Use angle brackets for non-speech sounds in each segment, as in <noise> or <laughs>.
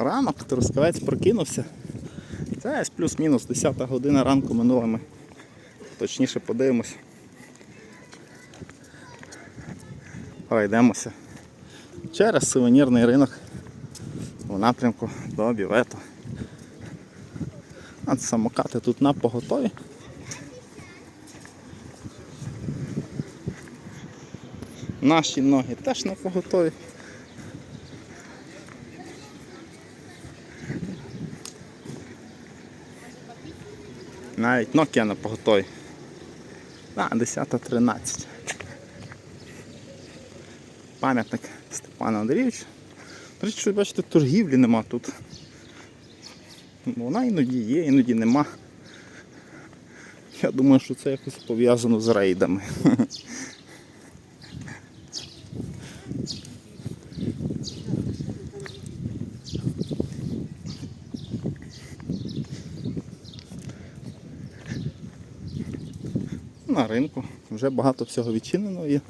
Ранок, Трускавець прокинувся. Це плюс-мінус 10 година ранку минула ми. Точніше подивимось. Пройдемося через сувенірний ринок в напрямку до Бівету. А самокати тут на поготові. Наші ноги теж на поготові. Навіть Nokia на поготой. А, 10.13. Пам'ятник Степана Андрійовича. Речі, що бачите, торгівлі нема тут. Вона іноді є, іноді нема. Я думаю, що це якось пов'язано з рейдами. <laughs> На ринку вже багато всього відчинено є.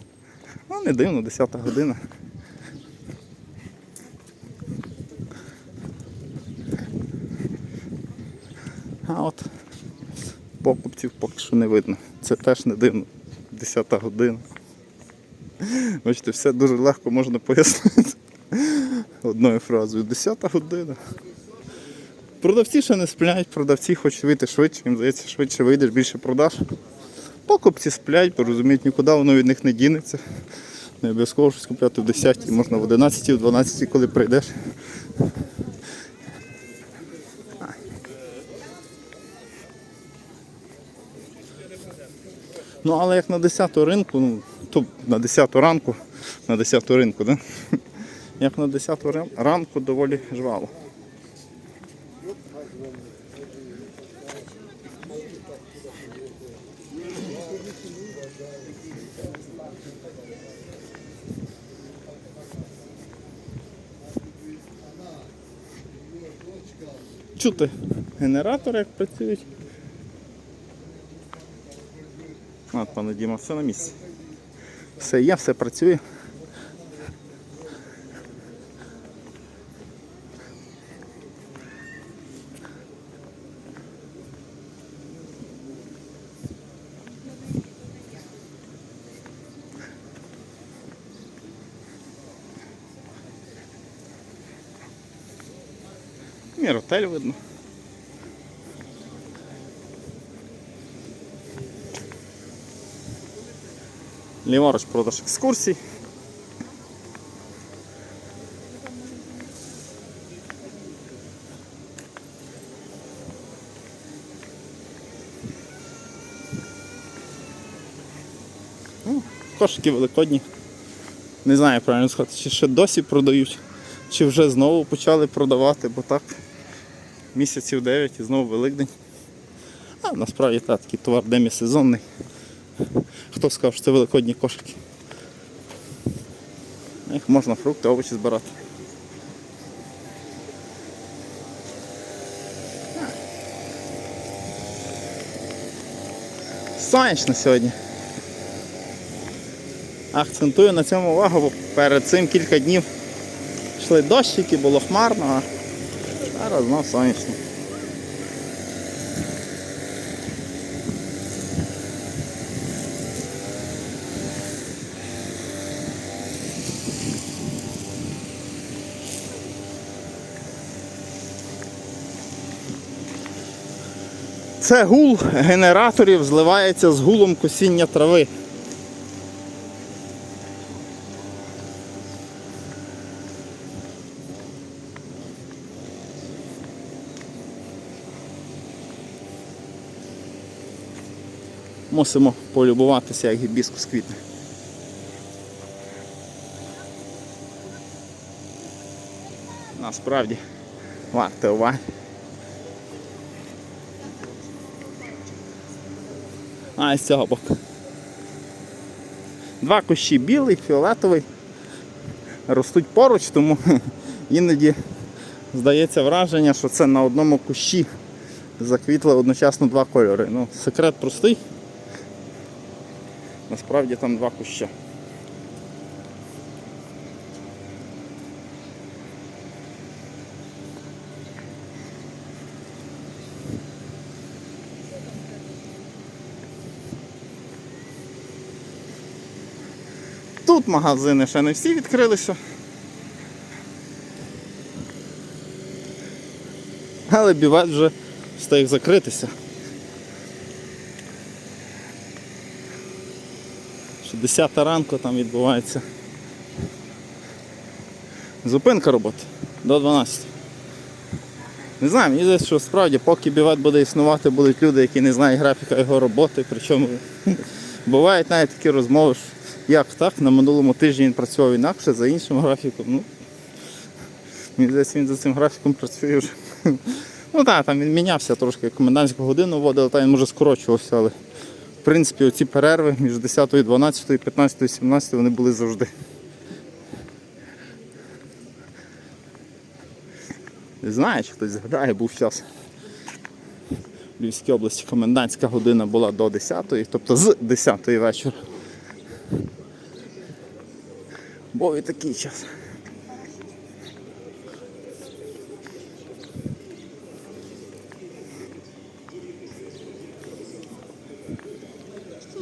Ну, не дивно, 10 година. А от покупців поки що не видно. Це теж не дивно. 10 година. Бачите, все дуже легко можна пояснити одною фразою. 10 година. Продавці ще не сплять, продавці хочуть вийти швидше, їм здається, швидше вийдеш, більше продаш. Покупці сплять, розуміють, нікуди воно від них не дінеться. Не обов'язково щось купляти в 10, можна в 11, в 12, коли прийдеш. Ну, але як на 10 ринку, ну, то на 10 ранку, на 10 ринку, да? як на 10 ран- ранку доволі жваво. Чути генератори, як працюють. От, пане Діма, все на місці. Все є, все працює. Міротель видно. Ліворуч продаж екскурсій. Ну, Кошики великодні. Не знаю, правильно сказати, чи ще досі продають, чи вже знову почали продавати, бо так місяців 9 і знову Великдень. А насправді так, такий товар демісезонний. Хто сказав, що це великодні кошики? Їх можна фрукти, овочі збирати. Сонячно сьогодні. Акцентую на цьому увагу, бо перед цим кілька днів йшли дощики, було хмарно, зараз знов сонячно. Це гул генераторів зливається з гулом косіння трави. Мусимо полюбуватися, як гібіскус квітне. Насправді варте уваги. А з цього боку. Два кущі білий, фіолетовий. Ростуть поруч, тому <laughs> іноді здається враження, що це на одному кущі заквітли одночасно два кольори. Ну, секрет простий. Насправді там два куща. Тут магазини ще не всі відкрилися. Але бівець вже встиг закритися. Ще 10 ранку там відбувається. Зупинка роботи до 12. Не знаю, мені здається, що справді, поки бівет буде існувати, будуть люди, які не знають графіка його роботи. Причому <laughs> бувають навіть такі розмови, що як так, на минулому тижні він працював інакше, за іншим графіком. Ну, мені здається, він за цим графіком працює вже. <laughs> Ну так, там він мінявся трошки, комендантську годину вводили, та він може скорочувався, але в принципі оці перерви між 10 12, 15 17 вони були завжди. Не знаю, чи хтось згадає, був час. В Львівській області комендантська година була до 10, тобто з 10 вечора. Був і такий час. Ну і бівет. Майстер-класи з гончарства для дорослих і дітей це унікальна можливість трускавці вже сьогодні. Ми створили для вас Сходи до весни. творчості і сімейного натхнення.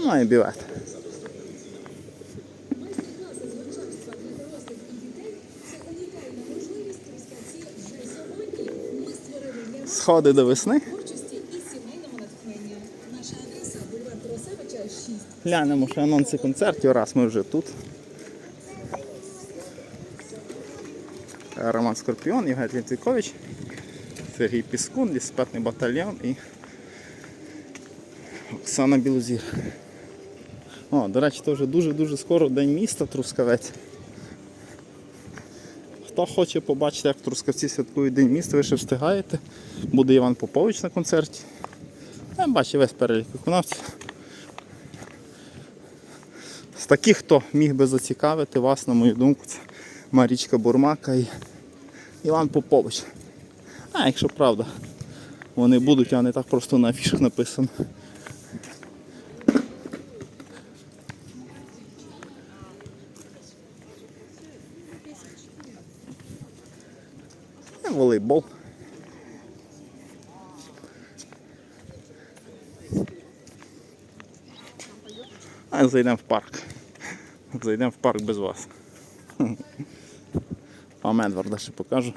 Наша адреса бульвар Тарасевича 6. Глянемо ще анонси концертів, раз ми вже тут. Роман Скорпіон, Євген Лінцвікович, Сергій Піскун, ліспетний батальйон і Оксана Білозір. О, до речі, це вже дуже-дуже скоро День міста Трускавець. Хто хоче побачити, як Трускавці святкують День міста, ви ще встигаєте. Буде Іван Попович на концерті. Я бачу весь перелік виконавців. З таких, хто міг би зацікавити вас, на мою думку, це Марічка Бурмака і Іван Попович. А якщо правда, вони будуть, а не так просто на афішах написано. Волейбол. А зайдемо в парк. Зайдемо в парк без вас. А Медварда ще покажу.